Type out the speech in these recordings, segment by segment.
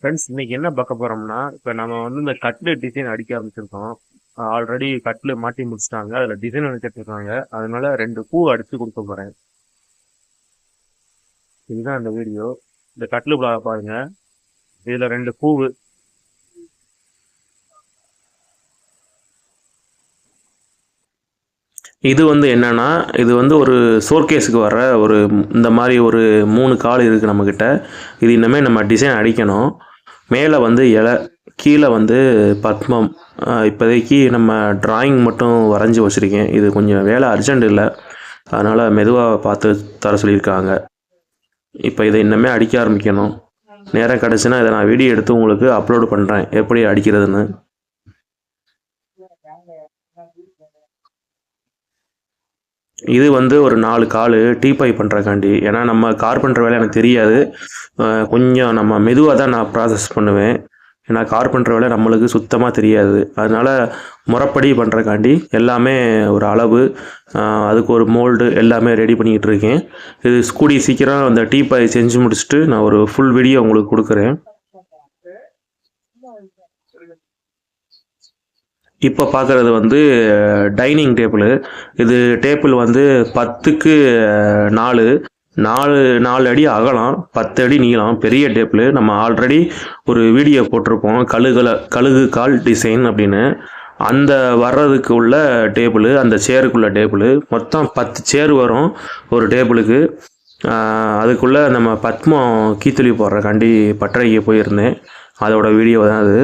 Friends இன்னைக்கு என்ன பார்க்க போறோம்னா இப்போ நம்ம வந்து இந்த கட்லு டிசைன் அடிக்க ஆரம்பிச்சிருக்கோம். ஆல்ரெடி கட்லு மாட்டி முடிச்சிட்டாங்க. அதில் டிசைன் அடிச்சிருக்காங்க இருக்காங்க அதனால ரெண்டு பூ அடித்து கொடுக்க போகிறேன் இதுதான் இந்த வீடியோ இந்த கட்லு பிளாக பாருங்க. இதில் ரெண்டு பூவு இது வந்து என்னன்னா இது வந்து ஒரு சோர்கேஸுக்கு வர ஒரு இந்த மாதிரி ஒரு மூணு கால் இருக்குது நம்மக்கிட்ட இது இன்னமே நம்ம டிசைன் அடிக்கணும். மேலே வந்து இலை கீழே வந்து பத்மம். இப்போதைக்கு நம்ம டிராயிங் மட்டும் வரைஞ்சி வச்சுருக்கேன். இது கொஞ்சம் வேலை அர்ஜெண்ட் இல்லை. அதனால் மெதுவாக பார்த்து தர சொல்லியிருக்காங்க. இப்போ இதை இன்னமே அடிக்க ஆரம்பிக்கணும். நேரம் கிடச்சுன்னா இதை நான் வீடியோ எடுத்து உங்களுக்கு அப்லோடு பண்ணுறேன் எப்படி அடிக்கிறதுன்னு. இது வந்து ஒரு நாலு கால் டீபாய் பண்ணுறக்காண்டி ஏன்னா நம்ம கார்பெண்டர் வேலை எனக்கு தெரியாது. கொஞ்சம் நம்ம மெதுவாக தான் நான் ப்ராசஸ் பண்ணுவேன். ஏன்னா கார்பெண்டர் வேலை நம்மளுக்கு சுத்தமாக தெரியாது. அதனால் முறைப்படி பண்ணுறக்காண்டி எல்லாமே ஒரு அளவு அதுக்கு ஒரு மோல்டு எல்லாமே ரெடி பண்ணிக்கிட்டு இருக்கேன். இது கூடி சீக்கிரம் அந்த டீ பை செஞ்சு முடிச்சுட்டு நான் ஒரு ஃபுல் வீடியோ உங்களுக்கு கொடுக்குறேன். இப்போ பார்க்குறது வந்து டைனிங் டேபிள் இது டேபிள் வந்து பத்துக்கு நாலு. நாலு நாலு அடி அகலம் பத்து அடி நீளம். பெரிய டேபிள் நம்ம ஆல்ரெடி ஒரு வீடியோ போட்டிருப்போம். கழுகுல கழுகு கால் டிசைன் அப்படின்னு. அந்த வர்றதுக்கு உள்ள டேபிள் அந்த சேருக்குள்ள டேபிள் மொத்தம் பத்து சேர் வரும் ஒரு டேபிளுக்கு அதுக்குள்ளே நம்ம பத்மம் கீத்துளி போடுறக்காண்டி பட்டறைக்கு போயிருந்தேன். அதோட வீடியோ தான் அது.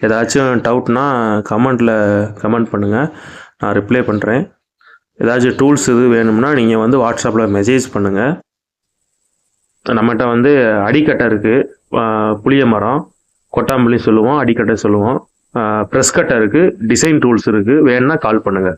ஏதாச்சும் டவுட்னா கமெண்ட்டில் கமெண்ட் பண்ணுங்கள் நான் ரிப்ளை பண்ணுறேன் ஏதாச்சும் டூல்ஸ் இது வேணும்னா நீங்கள் வந்து வாட்ஸ்அப்பில் மெசேஜ் பண்ணுங்கள் நம்மகிட்ட வந்து அடிக்கட்டை இருக்குது புளிய மரம் கொட்டாம்பள்ளி சொல்லுவோம் அடிக்கட்டை சொல்லுவோம். ப்ரெஸ் கட்டை இருக்குது டிசைன் டூல்ஸ் இருக்குது வேணும்னா கால் பண்ணுங்கள்